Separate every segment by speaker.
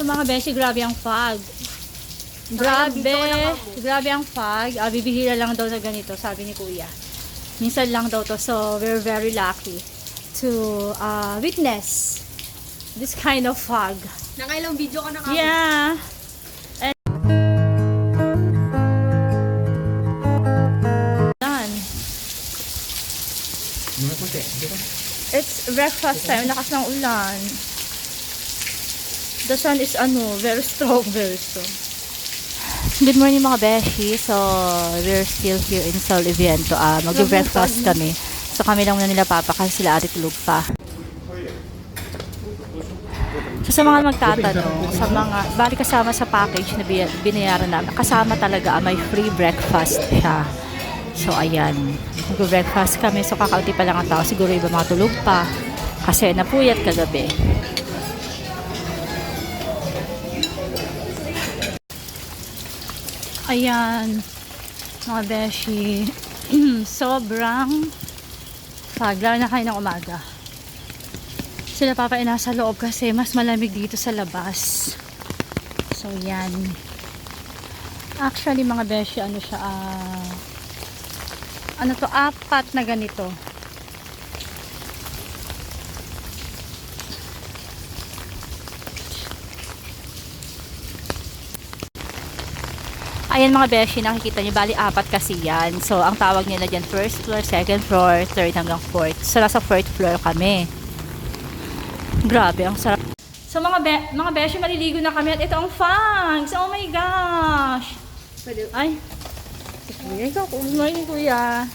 Speaker 1: So mga beshi, grabe ang fog. Grabe, grabe ang fog. Ah, bibihira lang daw na ganito, sabi ni Kuya. Minsan lang daw to, so we're very lucky to uh, witness this kind of fog.
Speaker 2: Nakailang video ka na ka.
Speaker 1: Yeah. And Done. It's breakfast time. Lakas ng ulan. The sun is ano, very strong, very strong. Good morning mga beshi. So, we're still here in Sol Viento. Ah, mag-breakfast kami. So, kami lang na nila papa kasi sila ate tulog pa. So, sa mga magtatanong, sa mga, bali kasama sa package na bi- binayaran namin, kasama talaga ah, may free breakfast siya. So, ayan. Mag-breakfast kami. So, kakaunti pa lang ang tao. Siguro iba mga tulog pa. Kasi napuyat kagabi. Ayan. Mga beshi. Sobrang pagla na kayo ng umaga. Sila papa ay nasa loob kasi mas malamig dito sa labas. So, yan. Actually, mga beshi, ano siya, ah, ano to, apat na ganito. Ayan mga beshi, nakikita nyo, bali apat kasi yan. So, ang tawag nila dyan, first floor, second floor, third hanggang fourth. So, nasa fourth floor kami. Grabe, ang sarap. So, mga, be mga beshi, maliligo na kami at ito ang fangs. Oh my gosh!
Speaker 2: Pwede.
Speaker 1: Ay, ikaw, good morning kuya.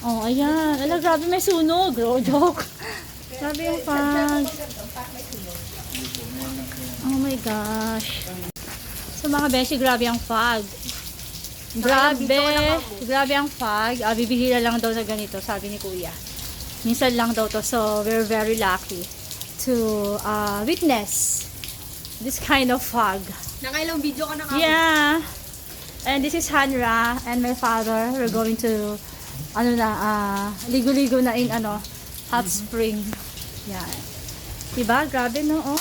Speaker 1: Oh, ayan. Ala, grabe may sunog. Bro, joke. Grabe yung fangs. Oh my gosh. So mga beshi, grabe ang fog. Grabe, grabe ang fog. Ah, bibihira lang daw na ganito, sabi ni Kuya. Minsan lang daw to, so we're very lucky to uh, witness this kind of fog.
Speaker 2: Nakailang video ka na ka.
Speaker 1: Yeah. And this is Hanra and my father. We're going to ano na ah, ligo-ligo na in ano hot spring. Yan. Diba? Grabe no, oh.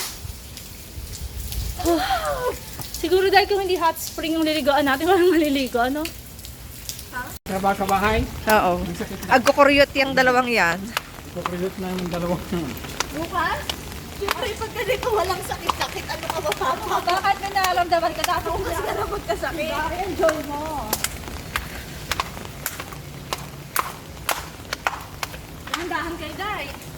Speaker 1: Siguro dahil kung hindi hot spring yung liligoan natin, walang maliligo, ano?
Speaker 3: Trabaho sa bahay,
Speaker 4: Oo. Agkukuryot yung dalawang yan.
Speaker 3: kukulit na yung dalawang
Speaker 2: Bukas? Siyempre, pag ganito walang sakit-sakit, ano ka ba, Papa?
Speaker 1: Bakit may nararamdaman ka
Speaker 2: Kung mas ka na magkasakit.
Speaker 1: enjoy mo. Dahan kayo, Day.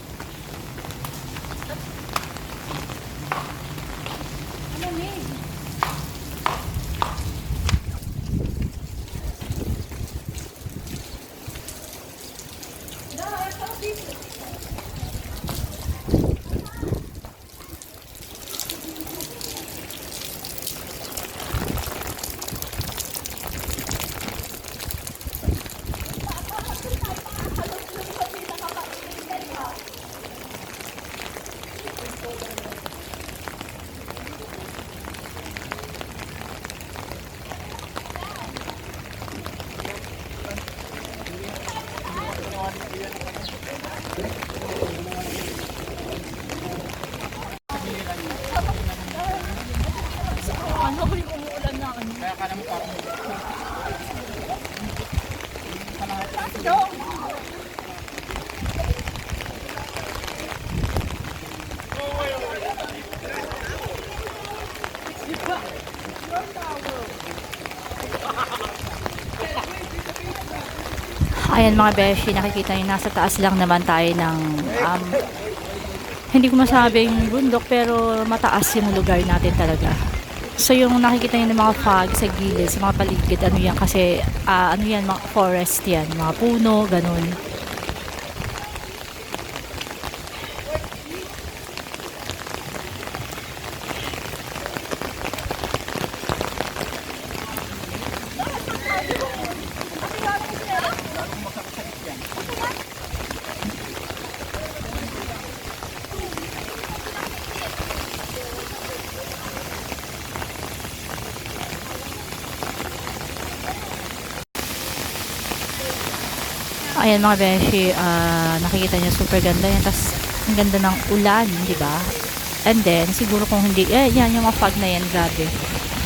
Speaker 1: Ayan mga beshi, nakikita niyo nasa taas lang naman tayo ng um, hindi ko masabing bundok pero mataas yung lugar natin talaga. So yung nakikita niyo ng mga fog sa gilid, sa mga paligid, ano yan kasi ah, ano yan, mga forest yan, mga puno, ganun. Ayan mga beshi, ah, nakikita niyo super ganda yan. Tapos, ang ganda ng ulan, di ba? And then, siguro kung hindi, eh, yan, yung mga fog na yan, grabe.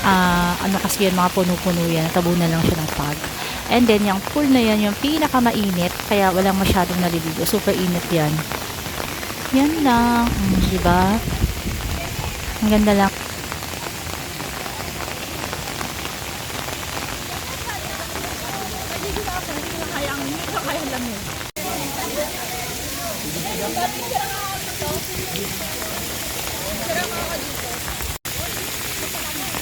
Speaker 1: Ah, ano kasi yan, mga puno-puno yan, tabunan lang siya ng fog. And then, yung pool na yan, yung pinakamainit, kaya walang masyadong naliligo. Super init yan. Yan lang, mm, di ba? Ang ganda lang.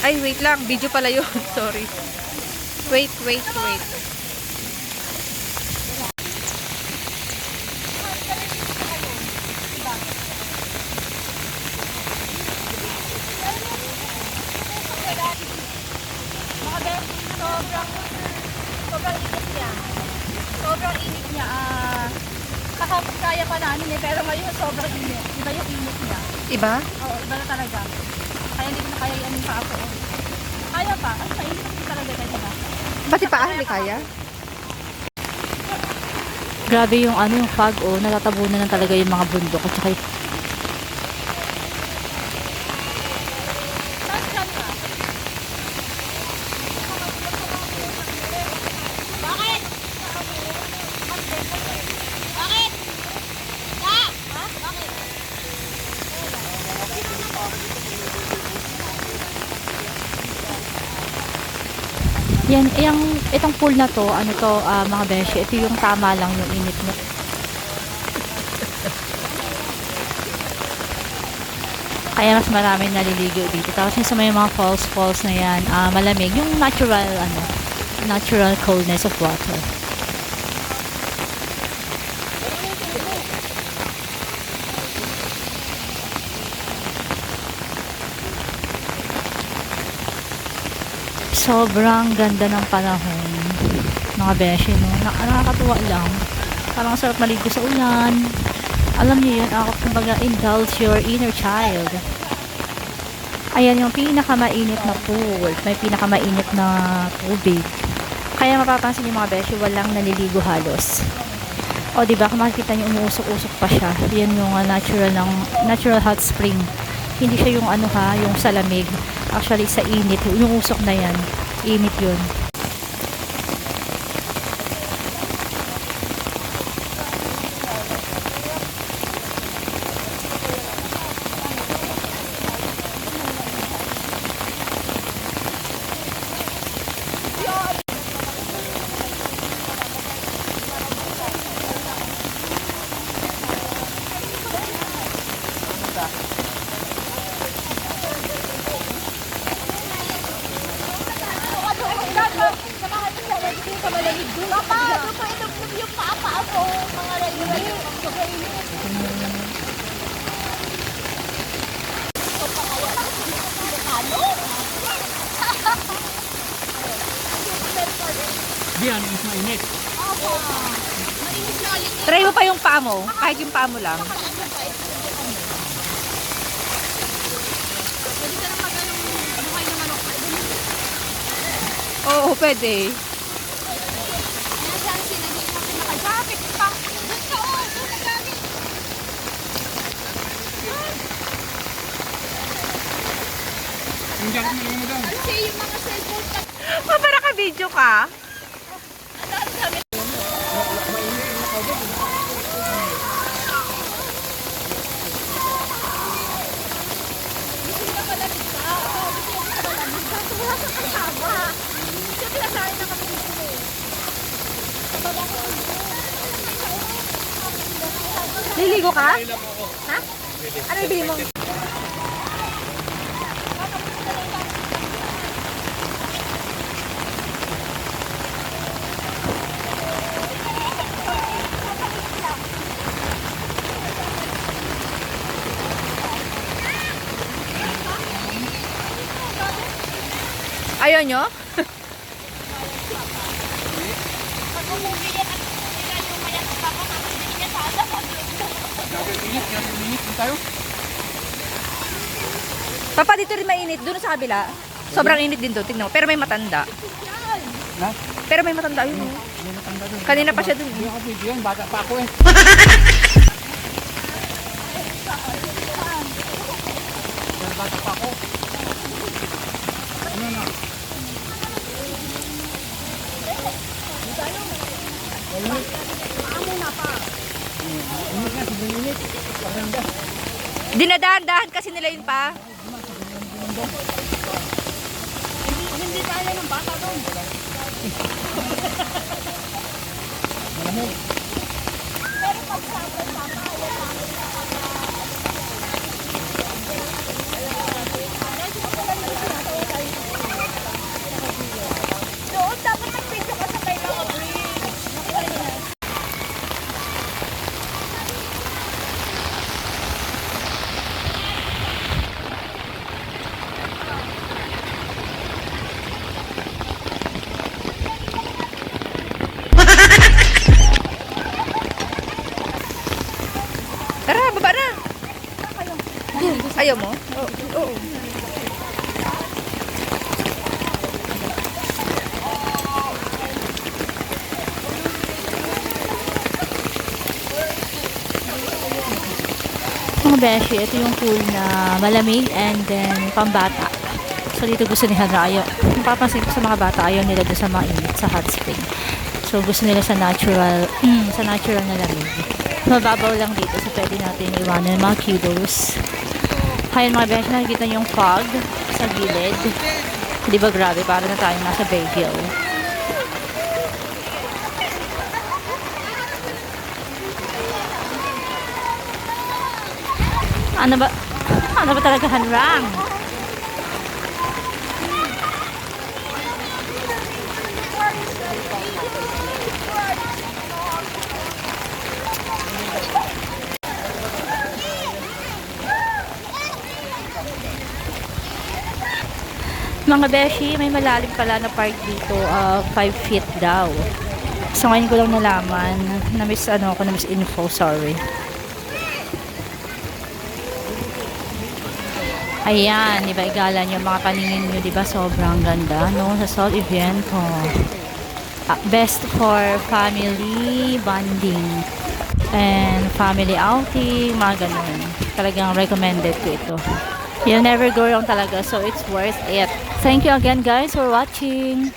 Speaker 4: Ay, wait lang. Video pala yun. Sorry. Wait, wait, wait.
Speaker 1: Mga beshi, sobrang, sobrang init niya. Sobrang init niya. Ah, kahapon kaya pa namin eh, pero ngayon sobrang init. Iba yung init niya.
Speaker 4: Iba?
Speaker 1: Oo, iba na talaga. Kaya hindi ko na kaya yan yung paa ko. Kaya pa, ang mainit kasi talaga kaya ba?
Speaker 4: Pati pa hindi kaya?
Speaker 1: Grabe yung ano yung fog oh, natatabunan na talaga yung mga bundok at saka Yan, yung, itong pool na to, ano to, ah, mga beshi, ito yung tama lang yung init niya. Kaya mas marami naliligo dito. Tapos yung sa may mga falls, falls na yan, ah, malamig. Yung natural, ano, natural coldness of water. Sobrang ganda ng panahon. Mga beshi, no? Na, nakakatuwa lang. Parang sarap maligo sa ulan. Alam niyo yun, ako kumbaga indulge your inner child. Ayan yung pinakamainit na pool. May pinakamainit na tubig. Kaya mapapansin niyo mga beshi, walang naliligo halos. O, di ba? Kung makikita niyo, umuusok-usok pa siya. Yan yung ah, natural ng natural hot spring. Hindi siya yung ano ha, yung sa lamig. Actually, sa init. Yung usok na yan. Init yun.
Speaker 3: Mainit.
Speaker 4: Try mo pa yung paa mo. Kahit yung paa mo lang. Oo, pwede.
Speaker 2: Bakit pa? Doon ka, oh. Doon ka gamit.
Speaker 3: Yung jacket mo mo doon.
Speaker 2: Kasi yung mga cellphone ka.
Speaker 4: Pa, para ka video ka. Liligo ka? Ha? Ano ibili mo? Ayaw nyo? Papa, dito rin mainit. Doon sa kabila. Sobrang init din doon. Tingnan mo. Pero may matanda. Pero may matanda. Yun. oh.
Speaker 3: May matanda
Speaker 4: Kanina pa siya dun.
Speaker 3: Hindi ako pwede yan. Bata pa ako eh. Bata pa ako. Na?
Speaker 4: Dinadahan-dahan kasi nila yun pa.
Speaker 2: Hindi kaya ng bata doon. Doon, dapat mag-video ka sa kailangan bridge.
Speaker 4: Tara, baba na. Ayaw mo? Oo.
Speaker 1: Mga beshi, ito yung pool na malamig and then pambata. So dito gusto ni Hana ayaw. Napapansin ko sa mga bata ayaw nila doon sa mainit, sa hot spring. So gusto nila sa natural, sa natural na lamig. Mababaw lang dito so pwede natin iwanan mga kiddos. Kaya mga beshi, nakikita yung fog sa gilid. Di ba grabe, para na tayong nasa Baguio. Ano ba? Ano ba talaga hanrang? Mga beshi, may malalim pala na park dito, 5 feet daw. So ngayon ko lang nalaman, na-miss ano ako, na-miss info, sorry. Ayan, di ba igalan mga paningin nyo, di ba sobrang ganda, no? Sa South Event, oh. Ah, best for family bonding and family outing, mga ganun. Talagang recommended ko ito. You'll never go wrong talaga, so it's worth it. Thank you again guys for watching.